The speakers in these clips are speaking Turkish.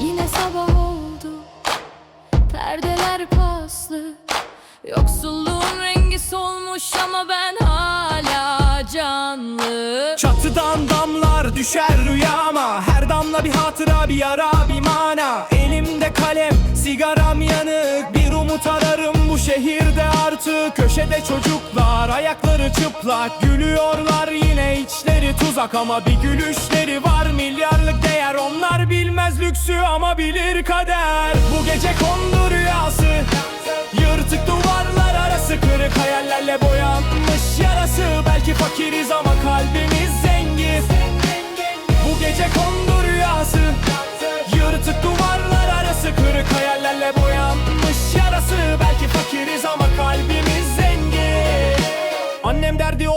Yine sabah oldu. Perdeler paslı. Yoksulluğun rengi solmuş ama ben hala canlı. Çatıdan damlar düşer rüyama. Her damla bir hatıra bir yara bir mana. Elimde kalem sigaram yanık. Bir umut ararım bu şehirde artık. Köşede çocuklar ayakları çıplak. Gülüyorlar yine içleri tuzak Ama bir gülüşleri var. Milyarlık değer Onlar bilmez lüksü ama bilir kader. Bu gece kondu rüyası. Yırtık duvarlar arası Kırık hayallerle boyanmış yarası. Belki fakiriz ama kalbimiz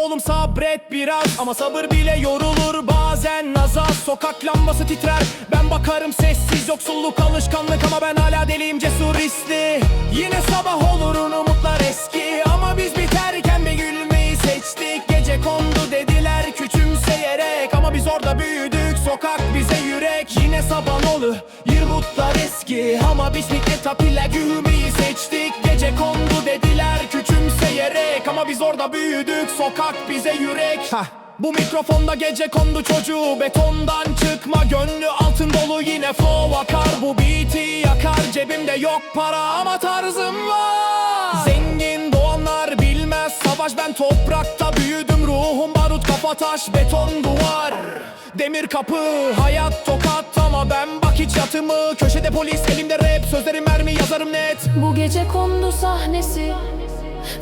oğlum sabret biraz. Ama sabır bile yorulur bazen Nazar. Sokak lambası titrer Ben bakarım sessiz. Yoksulluk alışkanlık Ama ben hala deliyim cesur hisli. Yine sabah olur umutlar eski. Ama biz biterken bir gülmeyi seçtik. Gece kondu dediler küçümseyerek. Ama biz orada büyüdük sokak bize yürek. Yine sabah olur yırgutlar eski. Ama biz miktat ile gülmeyi seçtik. Gece kondu dediler küçümseyerek Ama biz orada büyüdük sokak bize yürek. Hah. Bu mikrofonda gece kondu çocuğu. Betondan çıkma gönlü altın dolu Yine flow akar. Bu beat'i yakar Cebimde yok para ama tarzım var. Zengin doğanlar bilmez savaş Ben toprakta büyüdüm. Ruhum barut kafa taş beton duvar. Demir kapı hayat tokat ama ben bak hiç yatımı. Köşede polis elimde rap. Sözlerim mermi yazarım net. Bu gece kondu sahnesi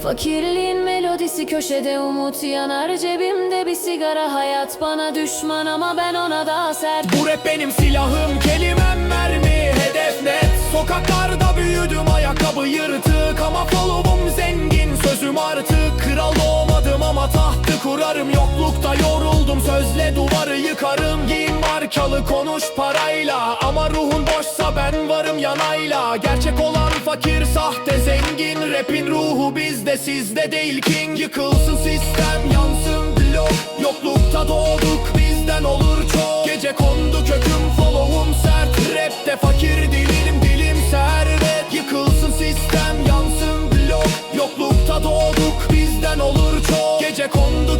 Fakirliğin melodisi köşede umut yanar Cebimde bir sigara hayat bana düşman ama ben ona daha sert. Bu rap benim silahım kelimem mermi Hedef net. Sokaklarda büyüdüm ayakkabı yırtık Ama follow'um zengin sözüm artık. Kral doğmadım ama tahtı kurarım Yoklukta yoruldum. Sözle duvarı yıkarım Giyin markalı konuş parayla. Ama ruhun boşsa ben varım yanayla. Gerçek olan fakir sahte zengin Rapin ruhu bizde sizde değil. King Yıkılsın sistem yansın blok. Yoklukta doğduk bizden olur çok. Gece kondu köküm follow'um sert. Rapte fakir dilim dilim servet. Yıkılsın sistem yansın blok. Yoklukta doğduk bizden olur çok. Gece kondu